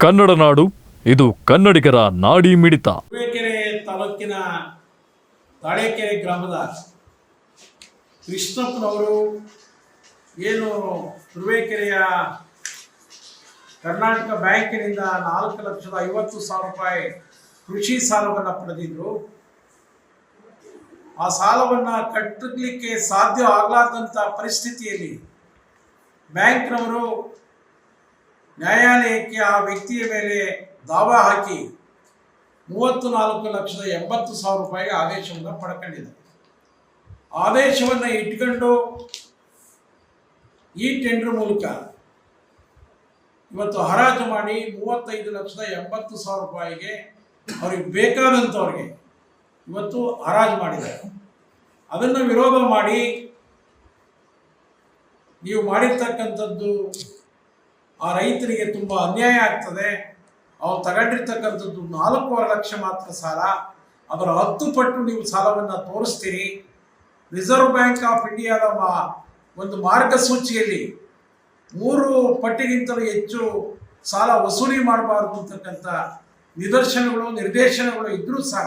ಕನ್ನಡ ನಾಡು, ಇದು ಕನ್ನಡಿಗರ ನಾಡಿ ಮಿಡಿತ. ತುರುವೇಕೆರೆ ತಾಲೂಕಿನ ತಾಳೇಕೆರೆ ಗ್ರಾಮದ ಕೃಷ್ಣಪ್ಪನವರು ಏನು ತುರುವೇಕೆರೆಯ ಕರ್ನಾಟಕ ಬ್ಯಾಂಕಿನಿಂದ ನಾಲ್ಕು ಲಕ್ಷದ ಐವತ್ತು ಸಾವಿರ ರೂಪಾಯಿ ಕೃಷಿ ಸಾಲವನ್ನು ಪಡೆದಿದ್ದರು ಆ ಸಾಲವನ್ನು ಕಟ್ಟಲಿಕ್ಕೆ ಸಾಧ್ಯ ಆಗಲಾರ್ದಂಥ ಪರಿಸ್ಥಿತಿಯಲ್ಲಿ ಬ್ಯಾಂಕ್ನವರು ನ್ಯಾಯಾಲಯಕ್ಕೆ ಆ ವ್ಯಕ್ತಿಯ ಮೇಲೆ ದಾವಾ ಹಾಕಿ ಮೂವತ್ತು ನಾಲ್ಕು ಲಕ್ಷದ ಎಂಬತ್ತು ಸಾವಿರ ರೂಪಾಯಿಗೆ ಆದೇಶವನ್ನು ಪಡ್ಕೊಂಡಿದೆ. ಆದೇಶವನ್ನು ಇಟ್ಕೊಂಡು ಈ ಟೆಂಡರ್ ಮೂಲಕ ಇವತ್ತು ಹರಾಜು ಮಾಡಿ ಮೂವತ್ತೈದು ಲಕ್ಷದ ಎಂಬತ್ತು ಸಾವಿರ ರೂಪಾಯಿಗೆ ಅವ್ರಿಗೆ ಬೇಕಾದಂಥವ್ರಿಗೆ ಇವತ್ತು ಹರಾಜು ಮಾಡಿದ್ದಾರೆ. ಅದನ್ನು ವಿರೋಧ ಮಾಡಿ ನೀವು ಮಾಡಿರ್ತಕ್ಕಂಥದ್ದು ಆ ರೈತರಿಗೆ ತುಂಬ ಅನ್ಯಾಯ ಆಗ್ತದೆ. ಅವ್ರು ತಗೊಂಡಿರ್ತಕ್ಕಂಥದ್ದು ನಾಲ್ಕೂವರೆ ಲಕ್ಷ ಮಾತ್ರ ಸಾಲ. ಅದರ ಹತ್ತು ಪಟ್ಟು ನೀವು ಸಾಲವನ್ನು ತೋರಿಸ್ತೀರಿ. ರಿಸರ್ವ್ ಬ್ಯಾಂಕ್ ಆಫ್ ಇಂಡಿಯಾದ ಒಂದು ಮಾರ್ಗಸೂಚಿಯಲ್ಲಿ ಮೂರು ಪಟ್ಟಿಗಿಂತಲೂ ಹೆಚ್ಚು ಸಾಲ ವಸೂಲಿ ಮಾಡಬಾರ್ದು ಅಂತಕ್ಕಂಥ ನಿದರ್ಶನಗಳು, ನಿರ್ದೇಶನಗಳು ಇದ್ದರೂ ಸಹ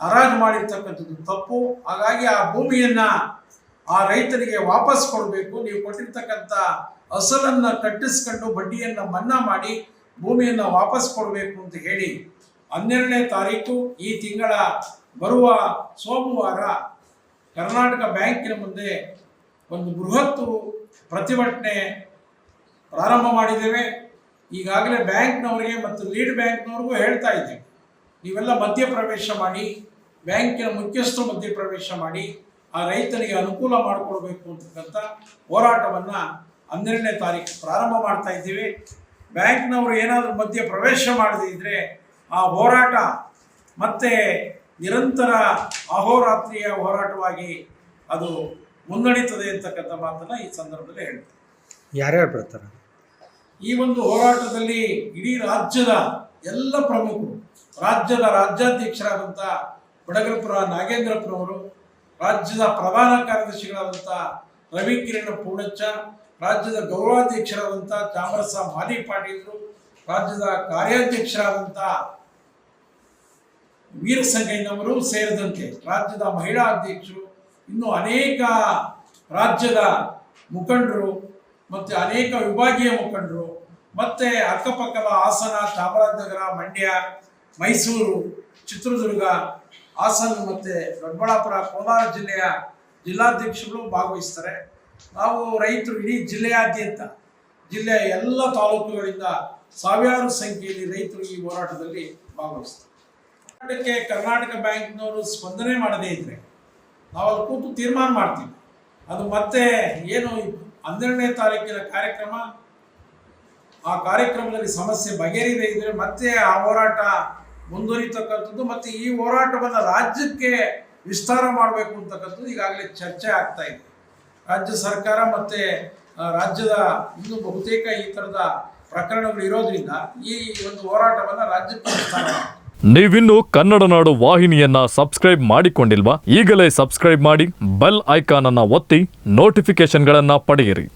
ಹರಾಜು ಮಾಡಿರ್ತಕ್ಕಂಥದ್ದು ತಪ್ಪು. ಹಾಗಾಗಿ ಆ ಭೂಮಿಯನ್ನು ಆ ರೈತರಿಗೆ ವಾಪಸ್ ಕೊಡಬೇಕು. ನೀವು ಕೊಟ್ಟಿರ್ತಕ್ಕಂಥ ಅಸಲನ್ನು ಕಟ್ಟಿಸ್ಕೊಂಡು ಬಡ್ಡಿಯನ್ನು ಮನ್ನಾ ಮಾಡಿ ಭೂಮಿಯನ್ನು ವಾಪಸ್ ಕೊಡಬೇಕು ಅಂತ ಹೇಳಿ ಹನ್ನೆರಡನೇ ತಾರೀಕು ಈ ತಿಂಗಳ ಬರುವ ಸೋಮವಾರ ಕರ್ನಾಟಕ ಬ್ಯಾಂಕಿನ ಮುಂದೆ ಒಂದು ಬೃಹತ್ತು ಪ್ರತಿಭಟನೆ ಪ್ರಾರಂಭ ಮಾಡಿದ್ದೇವೆ. ಈಗಾಗಲೇ ಬ್ಯಾಂಕ್ನವರಿಗೆ ಮತ್ತು ಲೀಡ್ ಬ್ಯಾಂಕ್ನವ್ರಿಗೂ ಹೇಳ್ತಾ ಇದ್ದೀವಿ ನೀವೆಲ್ಲ ಮಧ್ಯಪ್ರವೇಶ ಮಾಡಿ, ಬ್ಯಾಂಕಿನ ಮುಖ್ಯಸ್ಥರು ಮಧ್ಯಪ್ರವೇಶ ಮಾಡಿ, ಆ ರೈತನಿಗೆ ಅನುಕೂಲ ಮಾಡಿಕೊಡ್ಬೇಕು ಅಂತಕ್ಕಂಥ ಹೋರಾಟವನ್ನು ಹನ್ನೆರಡನೇ ತಾರೀಕು ಪ್ರಾರಂಭ ಮಾಡ್ತಾ ಇದ್ದೀವಿ. ಬ್ಯಾಂಕ್ನವರು ಏನಾದರೂ ಮಧ್ಯೆ ಪ್ರವೇಶ ಮಾಡದಿದ್ದರೆ ಆ ಹೋರಾಟ ಮತ್ತೆ ನಿರಂತರ ಅಹೋರಾತ್ರಿಯ ಹೋರಾಟವಾಗಿ ಅದು ಮುನ್ನಡೀತದೆ ಅಂತಕ್ಕಂಥ ಮಾತನ್ನು ಈ ಸಂದರ್ಭದಲ್ಲಿ ಹೇಳ್ತೀನಿ. ಯಾರ್ಯಾರು ಬರ್ತಾರೆ? ಈ ಒಂದು ಹೋರಾಟದಲ್ಲಿ ಇಡೀ ರಾಜ್ಯದ ಎಲ್ಲ ಪ್ರಮುಖರು ರಾಜ್ಯದ ರಾಜ್ಯಾಧ್ಯಕ್ಷರಾದಂಥ ಬಡಗರಪುರ ನಾಗೇಂದ್ರಪುರವರು ರಾಜ್ಯದ ಪ್ರಧಾನ ಕಾರ್ಯದರ್ಶಿಗಳಾದಂಥ ರವಿಕಿರಣ ಪೂಣಚ್ಚ ರಾಜ್ಯದ ಗೌರವಾಧ್ಯಕ್ಷರಾದಂಥ ಚಾಮರಸ ಮಾದಿ ಪಾಟೀಲರು, ರಾಜ್ಯದ ಕಾರ್ಯಾಧ್ಯಕ್ಷರಾದಂಥ ವೀರಸಂಗಯ್ಯನವರು ಸೇರಿದಂತೆ ರಾಜ್ಯದ ಮಹಿಳಾ ಅಧ್ಯಕ್ಷರು, ಇನ್ನು ಅನೇಕ ರಾಜ್ಯದ ಮುಖಂಡರು ಮತ್ತು ಅನೇಕ ವಿಭಾಗೀಯ ಮುಖಂಡರು, ಮತ್ತು ಅಕ್ಕಪಕ್ಕದ ಹಾಸನ, ಚಾಮರಾಜನಗರ, ಮಂಡ್ಯ, ಮೈಸೂರು, ಚಿತ್ರದುರ್ಗ, ಹಾಸನ ಮತ್ತು ದೊಡ್ಡಬಳ್ಳಾಪುರ, ಕೋಲಾರ ಜಿಲ್ಲೆಯ ಜಿಲ್ಲಾಧ್ಯಕ್ಷಗಳು ಭಾಗವಹಿಸ್ತಾರೆ. ನಾವು ರೈತರು ಇಡೀ ಜಿಲ್ಲೆಯಾದ್ಯಂತ, ಜಿಲ್ಲೆಯ ಎಲ್ಲ ತಾಲೂಕುಗಳಿಂದ ಸಾವಿರಾರು ಸಂಖ್ಯೆಯಲ್ಲಿ ರೈತರು ಈ ಹೋರಾಟದಲ್ಲಿ ಭಾಗವಹಿಸ್ತಾರೆ. ಕರ್ನಾಟಕಕ್ಕೆ ಕರ್ನಾಟಕ ಬ್ಯಾಂಕ್ನವರು ಸ್ಪಂದನೆ ಮಾಡದೇ ಇದ್ರೆ ನಾವು ಕೂತು ತೀರ್ಮಾನ ಮಾಡ್ತೀವಿ. ಅದು ಮತ್ತೆ ಏನು ಹನ್ನೆರಡನೇ ತಾರೀಕಿನ ಕಾರ್ಯಕ್ರಮ? ಆ ಕಾರ್ಯಕ್ರಮದಲ್ಲಿ ಸಮಸ್ಯೆ ಬಗೆಹರಿದೇ ಇದ್ರೆ ಮತ್ತೆ ಆ ಹೋರಾಟ ಮುಂದುವರಿತಕ್ಕಂಥದ್ದು ಮತ್ತೆ ಈ ಹೋರಾಟವನ್ನು ರಾಜ್ಯಕ್ಕೆ ವಿಸ್ತಾರ ಮಾಡಬೇಕು ಅಂತಕ್ಕಂಥದ್ದು ಈಗಾಗಲೇ ಚರ್ಚೆ ಆಗ್ತಾ ಇದೆ. ರಾಜ್ಯ ಸರ್ಕಾರ ಮತ್ತೆ ರಾಜ್ಯದ ಇನ್ನು ಬಹುತೇಕ ಈ ಥರದ ಪ್ರಕರಣಗಳು ಇರೋದ್ರಿಂದ ಈ ಒಂದು ಹೋರಾಟವನ್ನು ರಾಜ್ಯಕ್ಕೆ ನೀವಿನ್ನು ಕನ್ನಡ ನಾಡು ವಾಹಿನಿಯನ್ನ ಸಬ್ಸ್ಕ್ರೈಬ್ ಮಾಡಿಕೊಂಡಿಲ್ವಾ ಈಗಲೇ ಸಬ್ಸ್ಕ್ರೈಬ್ ಮಾಡಿ ಬೆಲ್ ಐಕಾನ್ ಅನ್ನ ಒತ್ತಿ ನೋಟಿಫಿಕೇಶನ್ಗಳನ್ನ ಪಡೆಯಿರಿ.